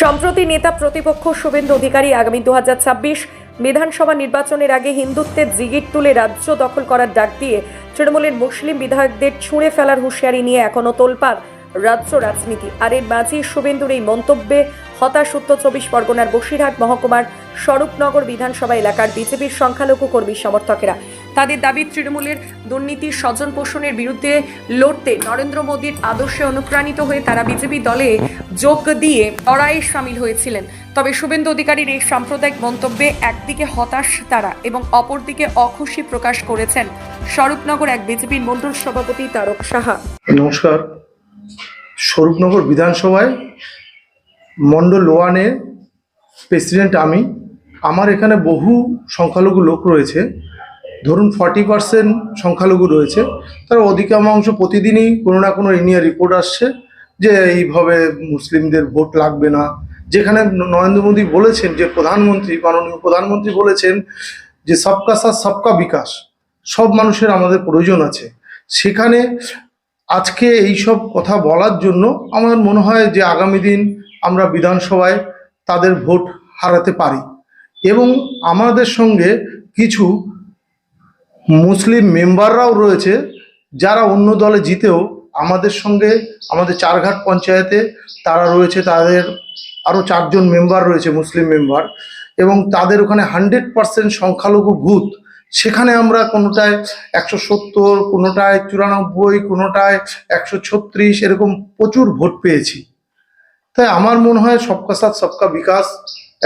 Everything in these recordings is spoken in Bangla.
সম্প্রতি নেতা প্রতিপক্ষ শুভেন্দু অধিকারী আগামী দুহাজার ছাব্বিশ বিধানসভা নির্বাচনের আগে হিন্দুত্বের জিগির তুলে রাজ্য দখল করার ডাক দিয়ে তৃণমূলের মুসলিম বিধায়কদের ছুঁড়ে ফেলার হুঁশিয়ারি নিয়ে এখনও তোলপাড় রাজ্য রাজনীতি। আর এর মাঝেই শুভেন্দুর এই মন্তব্যে হতাশ উত্তর চব্বিশ পরগনার বসিরহাট মহকুমার স্বরূপনগর বিধানসভা এলাকার বিজেপির সংখ্যালঘু কর্মী সমর্থকেরা। তাদের দাবি, তৃণমূলের দুর্নীতির স্বজন পোষণের বিরুদ্ধে লড়তে নরেন্দ্র মোদীর আদর্শে অনুপ্রাণিত হয়ে তারা বিজেপি দলে যোগ দিয়ে লড়াইয়ে সামিল হয়েছিলেন। তবে শুভেন্দু অধিকারীর এই সাম্প্রদায়িক মন্তব্যে একদিকে হতাশ তারা এবং অপরদিকে অখুশি প্রকাশ করেছেন স্বরূপনগর এক বিজেপির মণ্ডল সভাপতি তারক সাহা। নমস্কার। স্বরূপনগর বিধানসভায় মণ্ডল ওয়ানের প্রেসিডেন্ট আমি। আমার এখানে বহু সংখ্যালঘু লোক রয়েছে। ধরুন ফর্টি পার্সেন্ট সংখ্যালঘু রয়েছে। তার অধিকাংশ প্রতিদিনই কোনো না কোনো এ নিয়ে রিপোর্ট আসছে। যে এইভাবে মুসলিমদের ভোট লাগবে না। যেখানে নরেন্দ্র মোদী বলেছেন যে প্রধানমন্ত্রী, মাননীয় প্রধানমন্ত্রী বলেছেন যে সবকা সাথ, সবকা বিকাশ, সব মানুষের আমাদের প্রয়োজন আছে। সেখানে আজকে এই সব কথা বলার জন্য আমার মনে হয় যে আগামী দিন আমরা বিধানসভায় তাদের ভোট হারাতে পারি। এবং আমাদের সঙ্গে কিছু মুসলিম মেম্বাররাও রয়েছে যারা অন্য দলে জিতেও আমাদের সঙ্গে, আমাদের চারঘাট পঞ্চায়েতে তারা রয়েছে, তাদের আরও চারজন মেম্বার রয়েছে, মুসলিম মেম্বার এবং তাদের ওখানে হান্ড্রেড পার্সেন্ট সংখ্যালঘু ভূত। সেখানে আমরা কোনোটায় একশো সত্তর, কোনোটায় চুরানব্বই, কোনোটায় একশো ছত্রিশ এরকম প্রচুর ভোট পেয়েছি। তাই আমার মনে হয় সবকা সাথ, সবকা বিকাশ,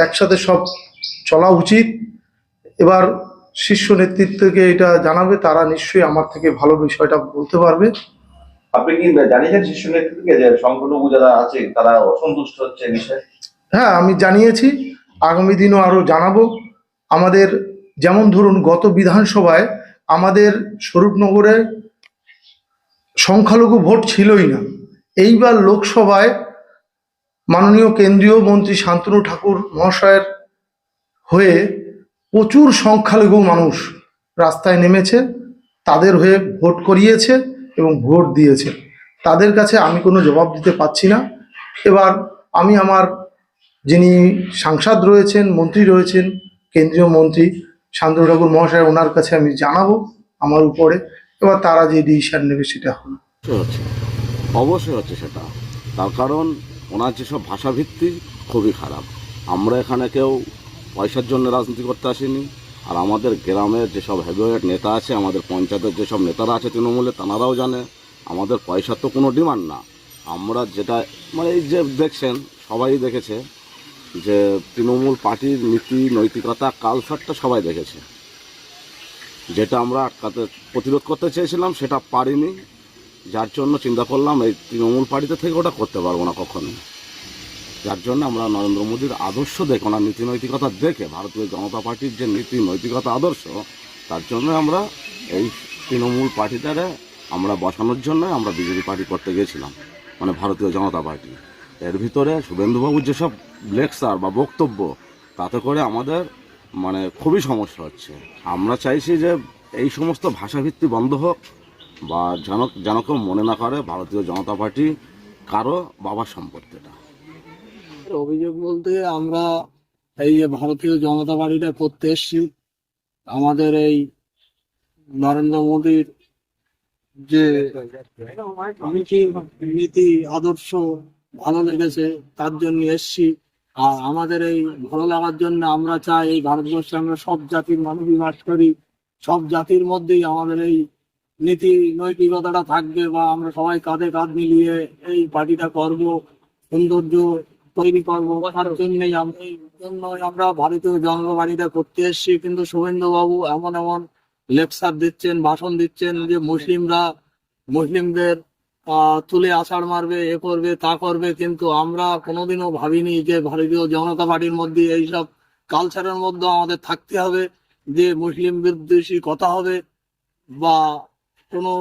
একসাথে সব চলা উচিত। এবার শীর্ষ নেতৃত্বকে এটা জানাবে, তারা নিশ্চয়ই আমার থেকে ভালো বিষয়টা বলতে পারবে। আপনি কি জানিয়েছেন শীর্ষ নেতৃত্বকে যে সংখ্যালঘু যারা আছে, তারা অসন্তুষ্ট হচ্ছে বিষয়ে? হ্যাঁ আমি জানিয়েছি। আগামী দিনও আরও জানাব। আমাদের যেমন ধরুন গত বিধানসভায় আমাদের স্বরূপনগরে সংখ্যালঘু ভোট ছিলই না। এইবার লোকসভায় মাননীয় কেন্দ্রীয় মন্ত্রী শান্তনু ঠাকুর মহাশয়ের হয়ে প্রচুর সংখ্যালঘু মানুষ রাস্তায় নেমেছে, তাদের হয়ে ভোট করিয়েছে। এবং ভোট দিয়েছে। তাদের কাছে আমি কোনো জবাব দিতে পারছি না। এবার আমি আমার যিনি সাংসদ রয়েছেন, মন্ত্রী রয়েছেন, কেন্দ্রীয় মন্ত্রী শান্তনু ঠাকুর মহাশয়, ওনার কাছে আমি জানাব আমার উপরে। এবার তারা যে ডিসিশন নেবে সেটা হচ্ছে। অবশ্যই হচ্ছে সেটা। তার কারণ ওনার যেসব ভাষাভিত্তি খুবই খারাপ। আমরা এখানে কেউ পয়সার জন্য রাজনীতি করতে আসিনি। আর আমাদের গ্রামের যেসব হেভিওয়েট নেতা আছে, আমাদের পঞ্চায়েতের যেসব নেতারা আছে তৃণমূলে, তারাও জানে, আমাদের পয়সার তো কোনো ডিমান্ড না। আমরা যেটা মানে এই যে দেখছেন, সবাই দেখেছে যে তৃণমূল পার্টির নীতি, নৈতিকতা কালচারটা সবাই দেখেছে। যেটা আমরা আটকাতে, প্রতিরোধ করতে চেয়েছিলাম, সেটা পারিনি। যার জন্য চিন্তা করলাম, এই তৃণমূল পার্টিতে থেকে ওটা করতে পারব না কখনোই। যার জন্য আমরা নরেন্দ্র মোদীর আদর্শ দেখে ওনার নীতি নৈতিকতা দেখে ভারতীয় জনতা পার্টির যে নীতি নৈতিকতা আদর্শ, তার জন্য আমরা এই তৃণমূল পার্টিটারে আমরা বসানোর জন্য আমরা বিজেপি পার্টি করতে গেছিলাম মানে ভারতীয় জনতা পার্টি। এর ভিতরে শুভেন্দুবাবুর যেসব লেকচার বা বক্তব্য, তাতে করে আমাদের মানে খুবই সমস্যা হচ্ছে। আমরা চাইছি যে এই সমস্ত ভাষাভিত্তি বন্ধ হোক বা যেন যেন কেউ মনে না করে ভারতীয় জনতা পার্টি কারও বাবার সম্পত্তিটা। অভিযোগ বলতে আমরা এই যে ভারতীয় জনতা পার্টিটা করতে এসছি, আমাদের এই নরেন্দ্র মোদীর যে নীতি নীতি, আদর্শ ভালো লেগেছে, তার জন্য এসছি। আর আমাদের এই ভালো লাগার জন্য আমরা চাই এই ভারতবর্ষে আমরা সব জাতির মানুষই বাস করি, সব জাতির মধ্যেই আমাদের এই নীতি নৈতিকতাটা থাকবে বা আমরা সবাই কাঁধে কাঁধ মিলিয়ে এই পার্টিটা করব। সৌন্দর্য তৈরি করব তার জন্যই জন্যই আমরা ভারতীয় পার্টিটা করতে এসেছি। কিন্তু শুভেন্দু বাবু এমন এমন লেকচার দিচ্ছেন, ভাষণ দিচ্ছেন যে মুসলিমরা মুসলিমদের তুলে আষাঢ় মারবে, এ করবে, তা করবে। কিন্তু আমরা কোনোদিনও ভাবিনি যে ভারতীয় জনতা পার্টির মধ্যে এইসব কালচারের মধ্যে আমাদের থাকতে হবে, যে মুসলিম বিদ্বেষী কথা হবে বা কোনো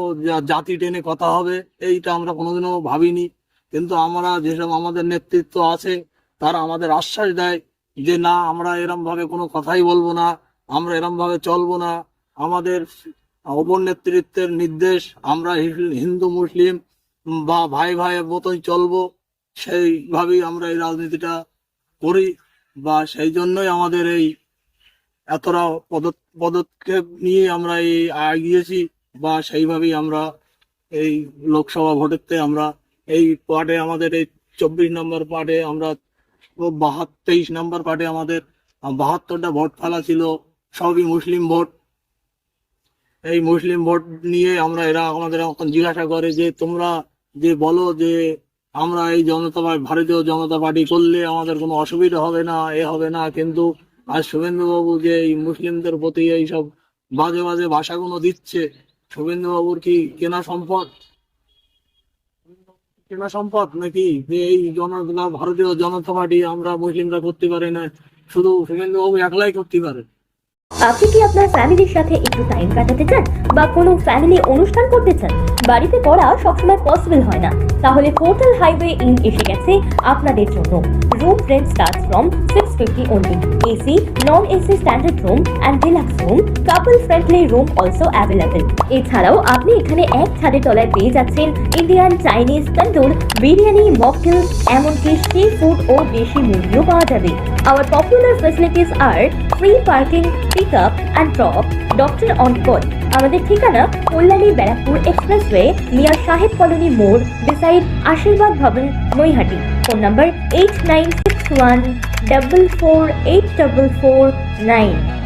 জাতি টেনে কথা হবে। এইটা আমরা কোনোদিনও ভাবিনি। কিন্তু আমরা যেসব আমাদের নেতৃত্ব আছে, তারা আমাদের আশ্বাস দেয় যে, না, আমরা এরম ভাবে কোনো কথাই বলব না, আমরা এরম ভাবে চলবো না। আমাদের অপর নেতৃত্বের নির্দেশ, আমরা হিন্দু, মুসলিম বা ভাই ভাইয়ের মতোই চলবো। সেইভাবেই আমরা এই রাজনীতিটা করি বা সেই জন্যই আমাদের এই এতটা পদ- পদক্ষেপ নিয়ে আমরা এই এগিয়েছি বা সেইভাবেই আমরা এই লোকসভা ভোটেতে আমরা এই পার্টে আমাদের এই চব্বিশ নম্বর পার্টে আমরা বাহাত, তেইশ নম্বর পার্টে আমাদের বাহাত্তরটা ভোট ফেলা ছিল, সবই মুসলিম ভোট। এই মুসলিম ভোট নিয়ে আমরা এরা আমাদের এখন জিজ্ঞাসা করে যে তোমরা যে বলো যে আমরা এই জনতা ভারতীয় জনতা পার্টি করলে আমাদের কোনো অসুবিধা হবে না, এ হবে না। কিন্তু আজ শুভেন্দুবাবু যে এই মুসলিমদের প্রতি এই সব বাজে বাজে ভাষাগুলো দিচ্ছে, শুভেন্দুবাবুর কি কেনা সম্পদ? কেনা সম্পদ নাকি? যে এই জনগুলা, ভারতীয় জনতা পার্টি আমরা মুসলিমরা করতে পারি না, শুধু শুভেন্দুবাবু একলাই করতে পারে। আপনি কি আপনার ফ্যামিলির সাথে একটু টাইম কাটাতে চান? বা কোনো ফ্যামিলি অনুষ্ঠান করতে চান? বাড়িতে করা সবসময় পসিবল হয় না। তাহলে পোর্টাল হাইওয়ে ইন এসে গেছে আপনাদের জন্য। Room rent start from six fifty only AC non AC standard room and deluxe room couple friendly room also available এছাড়াও আপনি এখানে এক ছাদের তলায় পেয়ে যাচ্ছেন Indian Chinese tandoor, biryani, mocktail, এমনকি সি ফুড ও দেশি মুরগিও পাওয়া যাবে। Our popular facilities R free parking pick up and drop doctor on call. আমাদের ঠিকানা Kalyani Barrackpore expressway near Saheb colony মোড় beside Ashirbad Bhavan, Naihati. Phone number eight nine six one double four eight double four nine